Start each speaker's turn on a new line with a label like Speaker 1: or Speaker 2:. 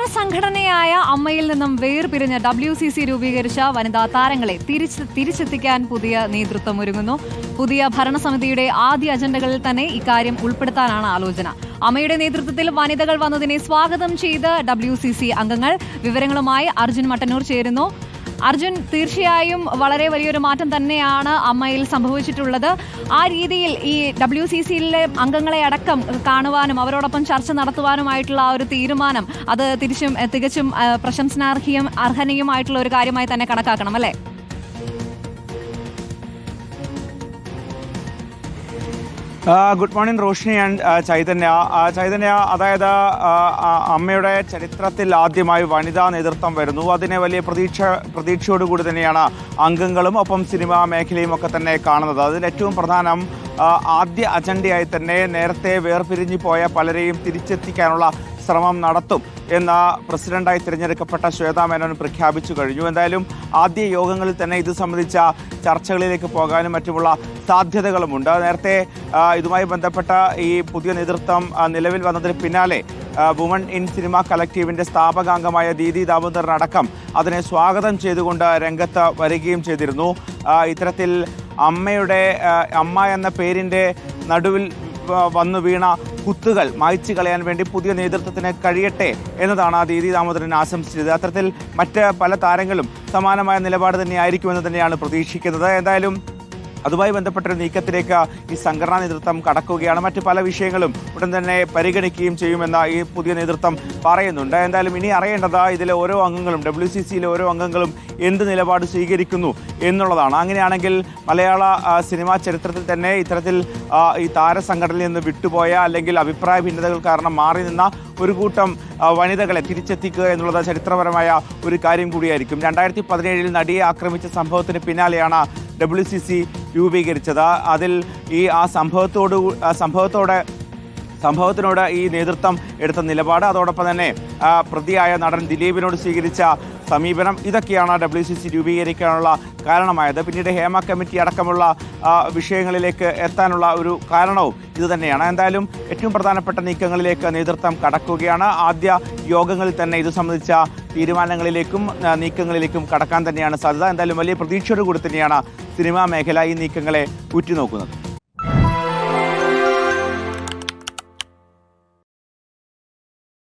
Speaker 1: താരസംഘടനയായ അമ്മയിൽ നിന്നും വേർപിരിഞ്ഞ W C C രൂപീകരിച്ച വനിതാ താരങ്ങളെ തിരിച്ച് തിരിച്ചെത്തിക്കാൻ പുതിയ നേതൃത്വം ഒരുങ്ങുന്നു. പുതിയ ഭരണസമിതിയുടെ ആദ്യ അജണ്ടകളിൽ തന്നെ ഇക്കാര്യം ഉൾപ്പെടുത്താനാണ് ആലോചന. അമ്മയുടെ നേതൃത്വത്തിൽ വനിതകൾ വന്നതിനെ സ്വാഗതം ചെയ്ത് ഡബ്ല്യു അംഗങ്ങൾ വിവരങ്ങളുമായി അർജുൻ മട്ടന്നൂർ ചേരുന്നു. അർജുൻ തീർച്ചയായും വളരെ വലിയൊരു മാറ്റം തന്നെയാണ് അമ്മയിൽ സംഭവിച്ചിട്ടുള്ളത്. ആ രീതിയിൽ ഈ ഡബ്ല്യു സി സിയിലെ അംഗങ്ങളെ അടക്കം കാണുവാനും അവരോടൊപ്പം ചർച്ച നടത്തുവാനുമായിട്ടുള്ള ആ ഒരു തീരുമാനം അത് തിരിച്ചും തികച്ചും പ്രശംസനാർഹീയം അർഹനീയമായിട്ടുള്ള ഒരു കാര്യമായി തന്നെ കണക്കാക്കണം അല്ലേ?
Speaker 2: Good morning Roshini and Chaitanya. Chaitanya അതായത് അമ്മയുടെ ചരിത്രത്തിൽ ആദ്യമായി വനിതാ നേതൃത്വം വരുന്നു. അതിനെ വലിയ പ്രതീക്ഷ പ്രതീക്ഷയോടുകൂടി തന്നെയാണ് അംഗങ്ങളും ഒപ്പം സിനിമാ മേഖലയും ഒക്കെ തന്നെ കാണുന്നത്. അതിൽ ഏറ്റവും പ്രധാനം ആദ്യ അജണ്ടയായി തന്നെ നേരത്തെ വേർപിരിഞ്ഞു പോയ പലരെയും തിരിച്ചെത്തിക്കാനുള്ള ശ്രമം നടത്തും എന്ന പ്രസിഡന്റായി തിരഞ്ഞെടുക്കപ്പെട്ട ശ്വേതാ മേനോൻ പ്രഖ്യാപിച്ചു കഴിഞ്ഞു. എന്തായാലും ആദ്യ യോഗങ്ങളിൽ തന്നെ ഇത് സംബന്ധിച്ച ചർച്ചകളിലേക്ക് പോകാനും മറ്റുമുള്ള സാധ്യതകളുമുണ്ട്. നേരത്തെ ഇതുമായി ബന്ധപ്പെട്ട ഈ പുതിയ നേതൃത്വം നിലവിൽ വന്നതിന് പിന്നാലെ വുമൺ ഇൻ സിനിമ കളക്റ്റീവിന്റെ സ്ഥാപകാംഗമായ ദീദി ദാമോദരൻ അടക്കം അതിനെ സ്വാഗതം ചെയ്തുകൊണ്ട് രംഗത്ത് വരികയും ചെയ്തിരുന്നു. ഇത്തരത്തിൽ അമ്മയുടെ അമ്മ എന്ന പേരിന്റെ നടുവിൽ വന്നു വീണ കുത്തുകൾ മായ്ച്ചു കളയാൻ വേണ്ടി പുതിയ നേതൃത്വത്തിന് കഴിയട്ടെ എന്നതാണ് ആ ദീദി ദാമോദരൻ ആശംസിച്ചത്. അത്തരത്തിൽ മറ്റ് പല താരങ്ങളും സമാനമായ നിലപാട് തന്നെയായിരിക്കുമെന്ന് തന്നെയാണ് പ്രതീക്ഷിക്കുന്നത്. എന്തായാലും അതുമായി ബന്ധപ്പെട്ട നീക്കത്തിലേക്ക് ഈ സംഘടനാ നേതൃത്വം കടക്കുകയാണ്. മറ്റ് പല വിഷയങ്ങളും ഉടൻ തന്നെ പരിഗണിക്കുകയും ചെയ്യുമെന്ന ഈ പുതിയ നേതൃത്വം പറയുന്നുണ്ട്. എന്തായാലും ഇനി അറിയേണ്ടത് ഇതിലെ ഓരോ അംഗങ്ങളും ഡബ്ല്യു സി സിയിലെ ഓരോ അംഗങ്ങളും എന്ത് നിലപാട് സ്വീകരിക്കുന്നു എന്നുള്ളതാണ്. അങ്ങനെയാണെങ്കിൽ മലയാള സിനിമാ ചരിത്രത്തിൽ തന്നെ ഇത്തരത്തിൽ ഈ താരസംഘടനയിൽ നിന്ന് വിട്ടുപോയ അല്ലെങ്കിൽ അഭിപ്രായ ഭിന്നതകൾ കാരണം മാറി നിന്ന ഒരു കൂട്ടം വനിതകളെ തിരിച്ചെത്തിക്കുക എന്നുള്ളത് ചരിത്രപരമായ ഒരു കാര്യം കൂടിയായിരിക്കും. രണ്ടായിരത്തി പതിനേഴിൽ നടിയെ ആക്രമിച്ച സംഭവത്തിന് പിന്നാലെയാണ് ഡബ്ല്യു സി സി രൂപീകരിച്ചത്. അതിൽ ഈ ആ സംഭവത്തോട് സംഭവത്തോടെ സംഭവത്തിനോട് ഈ നേതൃത്വം എടുത്ത നിലപാട്. അതോടൊപ്പം തന്നെ പ്രതിയായ നടൻ ദിലീപിനോട് സ്വീകരിച്ച സമീപനം ഇതൊക്കെയാണ് ഡബ്ല്യു സി സി രൂപീകരിക്കാനുള്ള കാരണമായത്. പിന്നീട് ഹേമ കമ്മിറ്റി അടക്കമുള്ള വിഷയങ്ങളിലേക്ക് എത്താനുള്ള ഒരു കാരണവും ഇതുതന്നെയാണ്. എന്തായാലും ഏറ്റവും പ്രധാനപ്പെട്ട നീക്കങ്ങളിലേക്ക് നേതൃത്വം കടക്കുകയാണ്. ആദ്യ യോഗങ്ങളിൽ തന്നെ ഇത് സംബന്ധിച്ച തീരുമാനങ്ങളിലേക്കും നീക്കങ്ങളിലേക്കും കടക്കാൻ തന്നെയാണ് സാധ്യത. എന്തായാലും വലിയ പ്രതീക്ഷയോട് കൂടി തന്നെയാണ് സിനിമാ മേഖല ഈ നീക്കങ്ങളെ ഉറ്റുനോക്കുന്നത്.